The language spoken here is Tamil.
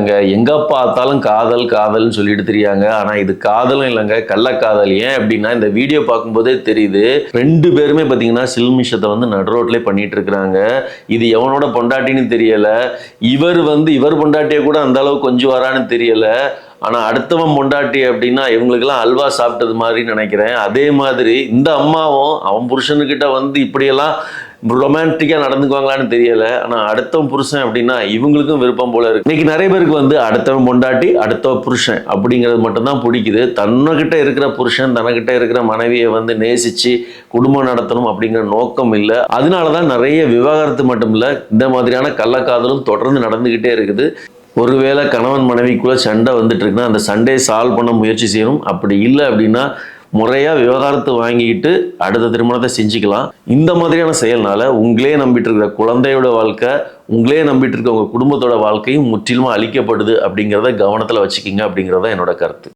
அங்க எங்க பார்த்தாலும் காதல் காதல்னு சொல்லிட்டு தெரியாங்க. ஆனா இது காதலும் இல்லைங்க. கள்ளக்காதல். ஏன் அப்படின்னா இந்த வீடியோ பார்க்கும்போதே தெரியுது. ரெண்டு பேருமே பார்த்தீங்கன்னா சில்மிஷத்தை வந்து நடுரோட்லேயே பண்ணிட்டு இருக்கிறாங்க. இது எவனோட பொண்டாட்டின்னு தெரியல. இவர் வந்து இவர் பொண்டாட்டியை கூட அந்த அளவுக்கு கொஞ்சம் வரான்னு தெரியல. ஆனால் அடுத்தவன் பொண்டாட்டி அப்படின்னா இவங்களுக்கெல்லாம் அல்வா சாப்பிட்டது மாதிரி நினைக்கிறேன். அதே மாதிரி இந்த அம்மாவும் அவன் புருஷனுக்கிட்ட வந்து இப்படியெல்லாம் ரொமான்டிக்காக நடந்துக்குவாங்களான்னு தெரியலை. ஆனால் அடுத்தவன் புருஷன் அப்படின்னா இவங்களுக்கும் விருப்பம் போல இருக்கு. இன்னைக்கு நிறைய பேருக்கு வந்து அடுத்தவன் பொண்டாட்டி அடுத்தவன் புருஷன் அப்படிங்கிறது மட்டும்தான் பிடிக்குது. தன்னகிட்ட இருக்கிற புருஷன் தனக்கிட்ட இருக்கிற மனைவியை வந்து நேசித்து குடும்பம் நடத்தணும் அப்படிங்கிற நோக்கம் இல்லை. அதனால தான் நிறைய விவாகரத்து மட்டும் இல்லை இந்த மாதிரியான கள்ளக்காதலும் தொடர்ந்து நடந்துக்கிட்டே இருக்குது. ஒருவேளை கணவன் மனைவிக்குள்ளே சண்டை வந்துட்டு இருக்குன்னா அந்த சண்டையை சால்வ் பண்ண முயற்சி செய்யணும். அப்படி இல்லை அப்படின்னா முறையாக விவகாரத்தை வாங்கிக்கிட்டு அடுத்த திருமணத்தை செஞ்சுக்கலாம். இந்த மாதிரியான செயல்னால உங்களே நம்பிட்டு இருக்கிற குழந்தையோட வாழ்க்கை உங்களே நம்பிட்டு இருக்க உங்கள் குடும்பத்தோட வாழ்க்கையும் முற்றிலுமா அழிக்கப்படுது அப்படிங்கிறத கவனத்தில் வச்சுக்கிங்க அப்படிங்கிறத என்னோட கருத்து.